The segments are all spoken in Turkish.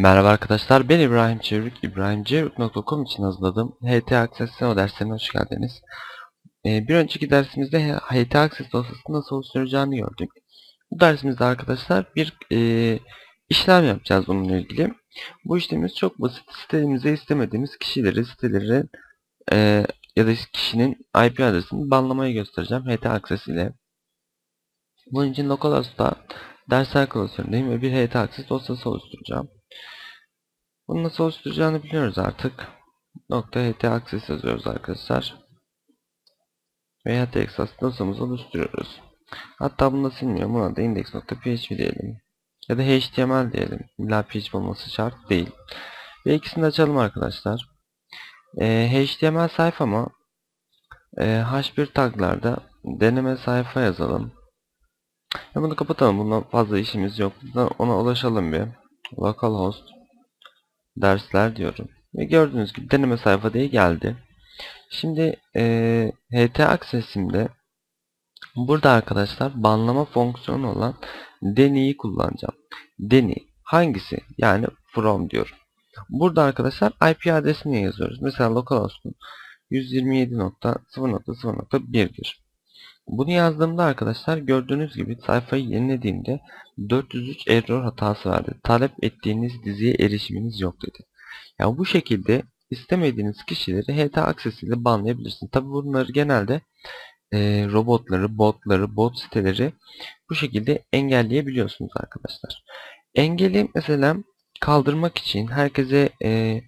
Merhaba arkadaşlar, ben İbrahim Çevrik. İbrahimçevrik.com için hazırladım. HT Access SEO derslerine hoş geldiniz. Ee, bir önceki dersimizde HT Access dosyasını nasıl oluşturacağını gördük. Bu dersimizde arkadaşlar bir e, işlem yapacağız bununla ilgili. Bu işlemimiz çok basit. Sitemize istemediğimiz kişileri, siteleri e, ya da kişinin IP adresini banlamayı göstereceğim HT Access ile. Bunun için localhost'ta dersler klasöründeyim ve bir HT Access dosyası oluşturacağım. Bunu nasıl oluşturacağını biliyoruz artık. Nokta .ht access yazıyoruz arkadaşlar. Veya Texas dosyamızı oluşturuyoruz. Hatta bunu da. Buna da index.php diyelim. Ya da html diyelim. İlla php olması şart değil. Ve ikisini de açalım arkadaşlar. Ee, html sayfama e, h1 taglarda deneme sayfa yazalım. Ya bunu kapatalım. Bundan fazla işimiz yok. Ona ulaşalım bir. Localhost dersler diyorum. Ve gördüğünüz gibi deneme sayfa diye geldi. Şimdi e, HT Access'imde burada arkadaşlar banlama fonksiyonu olan deniyi kullanacağım. Deni hangisi? Yani from diyorum. Burada arkadaşlar IP adresini yazıyoruz. Mesela localhost'un 127.0.0.1'dir. Bunu yazdığımda arkadaşlar gördüğünüz gibi sayfayı yenilediğimde 403 error hatası verdi. Talep ettiğiniz diziye erişiminiz yok dedi. Yani bu şekilde istemediğiniz kişileri HT Access ile banlayabilirsiniz. Tabi bunları genelde e, robotları, botları, bot siteleri bu şekilde engelleyebiliyorsunuz arkadaşlar. Engeli mesela kaldırmak için herkese e,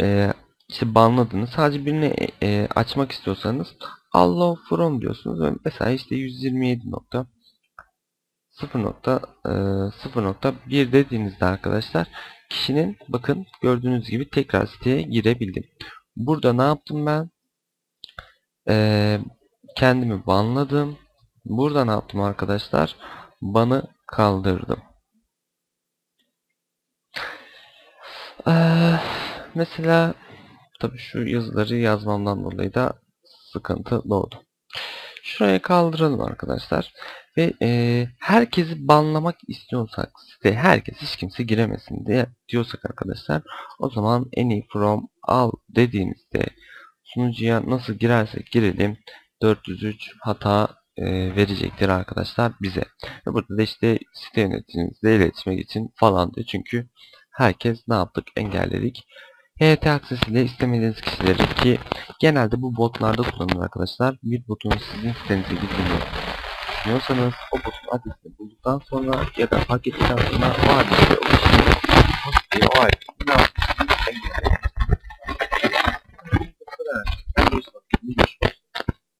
e, işte banladığınız sadece birini e, açmak istiyorsanız allow from diyorsunuz mesela işte 127.0.0.1 dediğinizde arkadaşlar kişinin bakın gördüğünüz gibi tekrar siteye girebildim. Burada ne yaptım ben? Ee, kendimi banladım. Burada ne yaptım arkadaşlar? Banı kaldırdım. Ee, mesela tabi şu yazıları yazmamdan dolayı da sıkıntı doğdu. Şuraya kaldıralım arkadaşlar. Ve e, herkesi banlamak istiyorsak site herkes hiç kimse giremesin diye diyorsak arkadaşlar o zaman any from al dediğimizde sunucuya nasıl girersek girelim 403 hata e, verecektir arkadaşlar bize. Ve burada da işte site yöneticinizle iletişime için falan diyor. Çünkü herkes ne yaptık engelledik. HT Access ile istemediğiniz kişileri ki genelde bu botlarda kullanılır arkadaşlar. Bir botun sizin sitenize girdiğini düşünüyorsanız o botun adresini bulduktan sonra ya da paketlikten sonra o adresi o kişinin o adresi